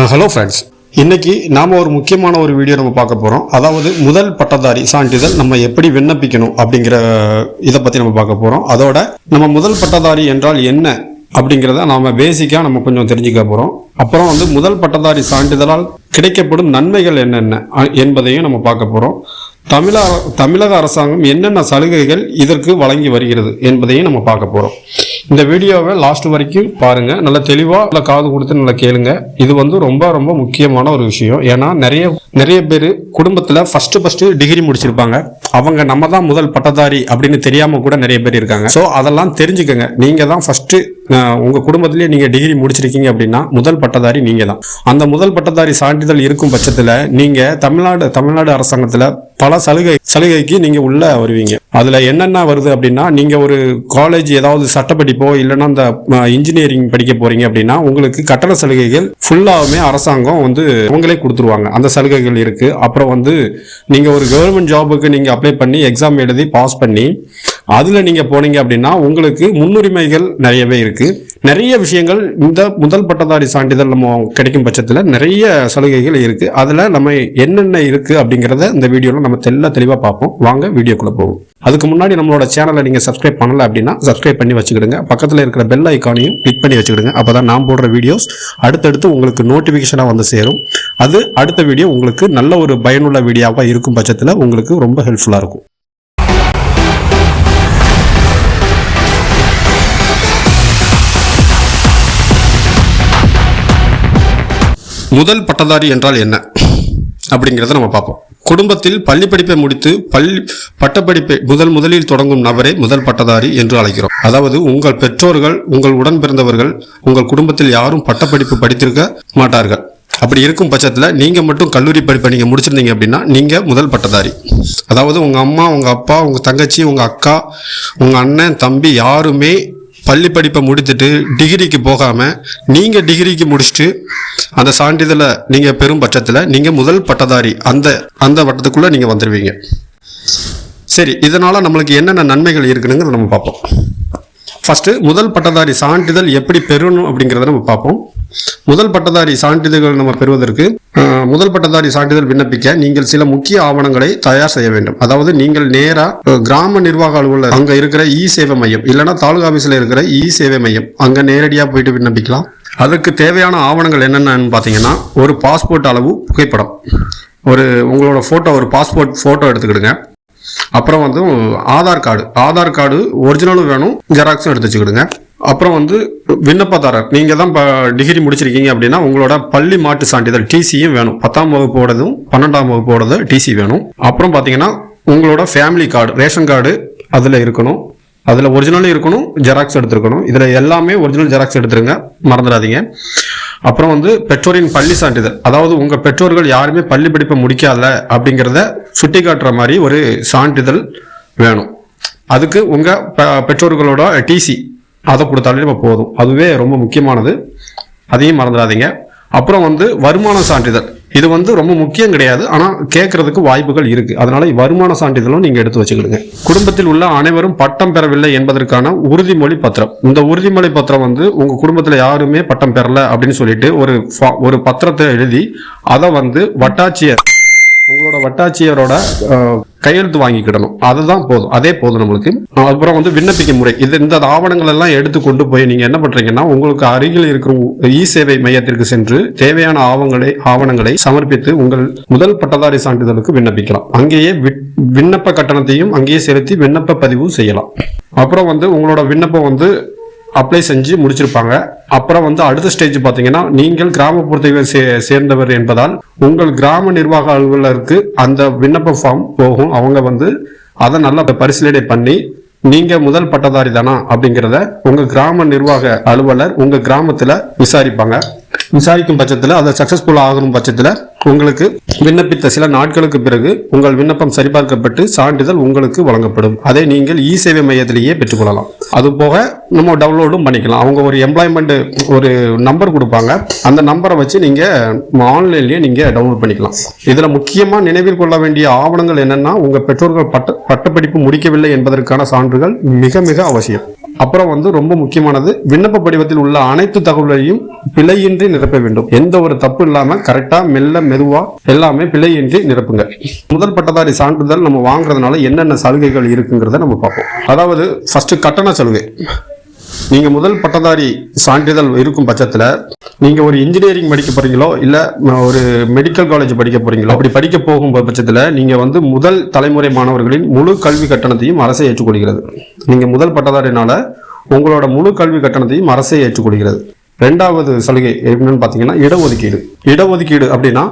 Hello friends இன்னைக்கு நாம ஒரு முக்கியமான ஒரு வீடியோ நம்ம பார்க்க போறோம். அதாவது முதல் பட்டதாரி சான்றிதழ் நம்ம எப்படி விண்ணப்பிக்கணும் அப்படிங்கிற இதை பத்தி நம்ம பார்க்க போறோம். அதோட நம்ம முதல் பட்டதாரி என்றால் என்ன அப்படிங்கிறத நாம பேசிக்கா நம்ம கொஞ்சம் தெரிஞ்சுக்க போறோம். அப்புறம் வந்து முதல் பட்டதாரி சான்றிதழால் கிடைக்கப்படும் நன்மைகள் என்னென்ன அ- என்பதையும் நம்ம பார்க்க போறோம். தமிழக தமிழக அரசாங்கம் என்னென்ன சலுகைகள் இதற்கு வழங்கி வருகிறது என்பதையும் நம்ம பார்க்க போறோம். இந்த வீடியோவை லாஸ்ட் வரைக்கும் பாருங்க. நல்ல தெளிவா நல்ல காது கொடுத்து நல்லா கேளுங்க. இது வந்து ரொம்ப ரொம்ப முக்கியமான ஒரு விஷயம். ஏன்னா நிறைய நிறைய பேர் குடும்பத்துல ஃபர்ஸ்ட் ஃபர்ஸ்ட் டிகிரி முடிச்சிருப்பாங்க. அவங்க நம்ம தான் முதல் பட்டதாரி அப்படின்னு தெரியாம கூட நிறைய பேர் இருக்காங்க. ஸோ அதெல்லாம் தெரிஞ்சுக்கங்க. நீங்க தான் ஃபர்ஸ்ட் உங்க குடும்பத்திலேயே நீங்க டிகிரி முடிச்சிருக்கீங்க அப்படின்னா முதல் பட்டதாரி நீங்க தான். அந்த முதல் பட்டதாரி சான்றிதழ் இருக்கும் பட்சத்துல நீங்க தமிழ்நாடு தமிழ்நாடு அரசாங்கத்துல பல சலுகை சலுகைக்கு நீங்க உள்ள வருவீங்க. அதுல என்னென்ன வருது அப்படின்னா நீங்க ஒரு காலேஜ் ஏதாவது சட்டப்படி படிப்போ இல்லைன்னா அந்த இன்ஜினியரிங் படிக்க போறீங்க அப்படின்னா உங்களுக்கு கட்டண சலுகைகள் ஃபுல்லாவுமே அரசாங்கம் வந்து அவங்களே கொடுத்துருவாங்க. அந்த சலுகைகள் இருக்கு. அப்புறம் வந்து நீங்க ஒரு கவர்மெண்ட் ஜாபுக்கு நீங்க அப்ளை பண்ணி எக்ஸாம் எழுதி பாஸ் பண்ணி அதுல நீங்க போனீங்க அப்படின்னா உங்களுக்கு முன்னுரிமைகள் நிறையவே இருக்கு. நிறைய விஷயங்கள் இந்த முதல் பட்டதாரி சான்றிதழ் நம்ம கிடைக்கும் பட்சத்தில் நிறைய சலுகைகள் இருக்குது அதில் நம்ம என்னென்ன இருக்குது அப்படிங்கிறத இந்த வீடியோவில் நம்ம தெல்ல தெளிவாக பார்ப்போம். வாங்க வீடியோக்குள்ளே போவோம். அதுக்கு முன்னாடி நம்மளோட சேனலை நீங்கள் சப்ஸ்கிரைப் பண்ணல அப்படின்னா சப்ஸ்கிரைப் பண்ணி வச்சுக்கிடுங்க. பக்கத்தில் இருக்கிற பெல் ஐக்கானையும் கிளிக் பண்ணி வச்சுக்கிடுங்க. அப்பதான் நான் போடுற வீடியோஸ் அடுத்தடுத்து உங்களுக்கு நோட்டிஃபிகேஷனாக வந்து சேரும். அது அடுத்த வீடியோ உங்களுக்கு நல்ல ஒரு பயனுள்ள வீடியோவாக இருக்கும் பட்சத்தில் உங்களுக்கு ரொம்ப ஹெல்ப்ஃபுல்லாக இருக்கும். முதல் பட்டதாரி என்றால் என்ன? அப்படிங்கிறத நம்ம பார்ப்போம். குடும்பத்தில் பள்ளி படிப்பை முடித்து பள்ளி பட்டப்படிப்பை முதல் முதலில் தொடங்கும் நபரே முதல் பட்டதாரி என்று அழைக்கிறோம். அதாவது உங்கள் பெற்றோர்கள் உங்கள் உடன் பிறந்தவர்கள் உங்கள் குடும்பத்தில் யாரும் பட்டப்படிப்பு படித்திருக்க மாட்டார்கள். அப்படி இருக்கும் பட்சத்தில் நீங்கள் மட்டும் கல்லூரி படிப்பை நீங்கள் முடிச்சிருந்தீங்க அப்படின்னா நீங்கள் முதல் பட்டதாரி. அதாவது உங்கள் அம்மா உங்கள் அப்பா உங்கள் தங்கச்சி உங்கள் அக்கா உங்கள் அண்ணன் தம்பி யாருமே பள்ளி படிப்பை முடித்துட்டு டிகிரிக்கு போகாமல் நீங்கள் டிகிரிக்கு முடிச்சுட்டு அந்த சான்றிதழை நீங்கள் பெறும் பட்சத்தில் நீங்கள் முதல் பட்டதாரி அந்த அந்த வட்டத்துக்குள்ளே நீங்கள் வந்துடுவீங்க சரி இதனால் நம்மளுக்கு என்னென்ன நன்மைகள் இருக்குதுங்கிறத நம்ம பார்ப்போம். ஃபஸ்ட்டு முதல் பட்டதாரி சான்றிதழ் எப்படி பெறணும் அப்படிங்கிறத நம்ம பார்ப்போம். முதல் பட்டதாரி சான்றிதழ்கள் நம்ம பெறுவதற்கு முதல் பட்டதாரி சான்றிதழ் விண்ணப்பிக்க நீங்கள் சில முக்கிய ஆவணங்களை தயார் செய்ய வேண்டும். அதாவது நீங்கள் நேராக கிராம நிர்வாக அலுவலர் அங்கே இருக்கிற இ சேவை மையம் இல்லைன்னா தாலுகா ஆஃபீஸில் இருக்கிற இ சேவை மையம் அங்கே நேரடியாக போயிட்டு விண்ணப்பிக்கலாம். அதுக்கு தேவையான ஆவணங்கள் என்னென்னு பார்த்தீங்கன்னா ஒரு பாஸ்போர்ட் அளவு புகைப்படம். ஒரு உங்களோட ஃபோட்டோ ஒரு பாஸ்போர்ட் ஃபோட்டோ எடுத்துக்கிடுங்க. அப்புறம் வந்து ஆதார் கார்டு. ஆதார் கார்டு ஒரிஜினலும் வேணும் ஜெராக்ஸும் எடுத்து வச்சுக்கிடுங்க. அப்புறம் வந்து விண்ணப்பதாரர் நீங்கள் தான் இப்போ டிகிரி முடிச்சிருக்கீங்க அப்படின்னா உங்களோட பள்ளி மாட்டு சான்றிதழ் டிசியும் வேணும். பத்தாம் வகுப்போடதும் பன்னெண்டாம் வகுப்போடது டிசி வேணும். அப்புறம் பார்த்தீங்கன்னா உங்களோட ஃபேமிலி கார்டு ரேஷன் கார்டு அதில் இருக்கணும். அதில் ஒரிஜினலும் இருக்கணும் ஜெராக்ஸ் எடுத்துருக்கணும். இதில் எல்லாமே ஒரிஜினல் ஜெராக்ஸ் எடுத்துருங்க மறந்துடாதீங்க. அப்புறம் வந்து பெற்றோரின் பள்ளி சான்றிதழ். அதாவது உங்கள் பெற்றோர்கள் யாருமே பள்ளி படிப்பை முடிக்காத அப்படிங்கிறத சுட்டி காட்டுற மாதிரி ஒரு சான்றிதழ் வேணும். அதுக்கு உங்கள் பெற்றோர்களோட டிசி அதை கொடுத்தாலே நம்ம போதும். அதுவே ரொம்ப முக்கியமானது. அதையும் மறந்துடாதீங்க. அப்புறம் வந்து வருமான சான்றிதழ். இது வந்து ரொம்ப முக்கியம் கிடையாது. ஆனால் கேட்கறதுக்கு வாய்ப்புகள் இருக்கு. அதனால வருமான சான்றிதழும் நீங்க எடுத்து வச்சுக்கிடுங்க. குடும்பத்தில் உள்ள அனைவரும் பட்டம் பெறவில்லை என்பதற்கான உறுதிமொழி பத்திரம். இந்த உறுதிமொழி பத்திரம் வந்து உங்க குடும்பத்தில் யாருமே பட்டம் பெறல அப்படின்னு சொல்லிட்டு ஒரு ஃபா- ஒரு பத்திரத்தை எழுதி அதை வந்து வட்டாட்சியர் உங்களோட வட்டாட்சியரோட கையெழுத்து வாங்கிக்கிடணும். அதுதான் போதும். அதே போதும் நம்மளுக்கு. அப்புறம் வந்து விண்ணப்பிக்க முறை. இது இந்த ஆவணங்கள் எல்லாம் எடுத்து கொண்டு போய் நீங்க என்ன பண்றீங்கன்னா உங்களுக்கு அருகில் இருக்கிற இ சேவை மையத்திற்கு சென்று தேவையான ஆவணங்களை ஆவணங்களை சமர்ப்பித்து உங்கள் முதல் பட்டதாரி சான்றிதழுக்கு விண்ணப்பிக்கலாம். அங்கேயே விண்ணப்ப கட்டணத்தையும் அங்கேயே செலுத்தி விண்ணப்ப பதிவு செய்யலாம். அப்புறம் வந்து உங்களோட விண்ணப்பம் வந்து அப்ளை செஞ்சு முடிச்சிருப்பாங்க. அப்புறம் வந்து அடுத்த ஸ்டேஜ் பார்த்தீங்கன்னா நீங்கள் கிராமப்புறத்தை சே சேர்ந்தவர் என்பதால் உங்கள் கிராம நிர்வாக அலுவலருக்கு அந்த விண்ணப்ப ஃபார்ம் போகும். அவங்க வந்து அதை நல்லா பரிசீலனை பண்ணி நீங்க முதல் பட்டதாரி தானா அப்படிங்கிறத உங்க கிராம நிர்வாக அலுவலர் உங்க கிராமத்துல விசாரிப்பாங்க. விசாரிக்கும் பட்சத்தில் அதை சக்சஸ்ஃபுல் ஆகும் பட்சத்தில் உங்களுக்கு விண்ணப்பித்த சில நாட்களுக்கு பிறகு உங்கள் விண்ணப்பம் சரிபார்க்கப்பட்டு சான்றிதழ் உங்களுக்கு வழங்கப்படும். அதை நீங்கள் இ சேவை மையத்திலேயே பெற்றுக்கொள்ளலாம். அது போக நம்ம டவுன்லோடும் பண்ணிக்கலாம். அவங்க ஒரு எம்ப்ளாய்மெண்ட் ஒரு நம்பர் கொடுப்பாங்க. அந்த நம்பரை வச்சு நீங்கள் ஆன்லைன்லேயே நீங்கள் டவுன்லோட் பண்ணிக்கலாம். இதில் முக்கியமாக நினைவில் கொள்ள வேண்டிய ஆவணங்கள் என்னென்னா உங்கள் பெற்றோர்கள் பட்ட பட்டப்படிப்பு முடிக்கவில்லை என்பதற்கான சான்றுகள் மிக மிக அவசியம். அப்புறம் வந்து ரொம்ப முக்கியமானது விண்ணப்ப படிவத்தில் உள்ள அனைத்து தகவல்களையும் பிழையின்றி நிரப்ப வேண்டும். எந்த ஒரு தப்பு இல்லாம கரெக்டா மெல்ல மெதுவா எல்லாமே பிழையின்றி நிரப்புங்க. முதல் பட்டதாரி சான்றிதழ் நம்ம வாங்குறதுனால என்னென்ன சலுகைகள் இருக்குங்கிறத நம்ம பார்ப்போம். அதாவது ஃபர்ஸ்ட் கட்டண சலுகை. நீங்க முதல் பட்டதாரி சான்றிதழ் இருக்கும் பட்சத்துல நீங்க ஒரு இன்ஜினியரிங் படிக்க போறீங்களோ இல்ல ஒரு மெடிக்கல் காலேஜ் படிக்க போறீங்களோ அப்படி படிக்க போகும் பட்சத்துல நீங்க வந்து முதல் தலைமுறை மாணவர்களின் முழு கல்வி கட்டணத்தையும் அரசே ஏற்றுக்கொள்கிறது. நீங்க முதல் பட்டதாரினால உங்களோட முழு கல்வி கட்டணத்தையும் அரசே ஏற்றுக்கொள்கிறது. ரெண்டாவது சலுகை என்னன்னு பாத்தீங்கன்னா இடஒதுக்கீடு. இடஒதுக்கீடு அப்படின்னா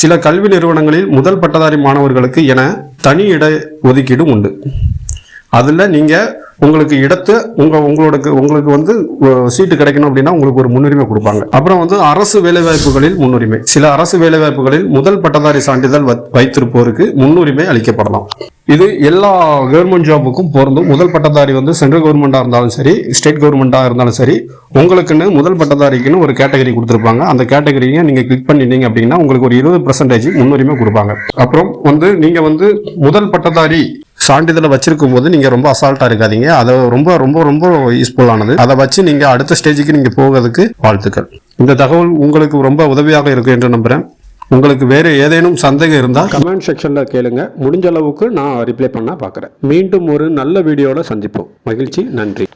சில கல்வி நிறுவனங்களில் முதல் பட்டதாரி மாணவர்களுக்கு என தனி இட ஒதுக்கீடும் உண்டு. அதுல நீங்க உங்களுக்கு இடத்து உங்கள் உங்களோட உங்களுக்கு வந்து சீட்டு கிடைக்கணும் அப்படின்னா உங்களுக்கு ஒரு முன்னுரிமை கொடுப்பாங்க. அப்புறம் வந்து அரசு வேலைவாய்ப்புகளில் முன்னுரிமை. சில அரசு வேலைவாய்ப்புகளில் முதல் பட்டதாரி சான்றிதழ் வ- வைத்திருப்போருக்கு முன்னுரிமை அளிக்கப்படலாம். இது எல்லா கவர்மெண்ட் ஜாபுக்கும் பொருந்தும். முதல் பட்டதாரி வந்து சென்ட்ரல் கவர்மெண்ட்டாக இருந்தாலும் சரி ஸ்டேட் கவர்மெண்ட்டாக இருந்தாலும் சரி உங்களுக்குன்னு முதல் பட்டதாரிக்குன்னு ஒரு கேட்டகரி கொடுத்துருப்பாங்க. அந்த கேட்டகரியை நீங்கள் கிளிக் பண்ணிட்டீங்க அப்படின்னா உங்களுக்கு ஒரு இருபது பர்சன்டேஜ் முன்னுரிமை கொடுப்பாங்க. அப்புறம் வந்து நீங்கள் வந்து முதல் பட்டதாரி சான்றிதழை வச்சிருக்கும் போது நீங்க ரொம்ப அசால்ட்டா இருக்காதீங்க. அதை ரொம்ப ரொம்ப ரொம்ப யூஸ்ஃபுல்லானது அதை வச்சு நீங்க அடுத்த ஸ்டேஜுக்கு நீங்க போகிறதுக்கு வாழ்த்துக்கள். இந்த தகவல் உங்களுக்கு ரொம்ப உதவியாக இருக்கும் என்று நம்புறேன். உங்களுக்கு வேறு ஏதேனும் சந்தேகம் இருந்தால் கமெண்ட் செக்ஷன்ல கேளுங்க. முடிஞ்ச அளவுக்கு நான் ரிப்ளை பண்ண பார்க்குறேன் மீண்டும் ஒரு நல்ல வீடியோவில் சந்திப்போம். மகிழ்ச்சி. நன்றி.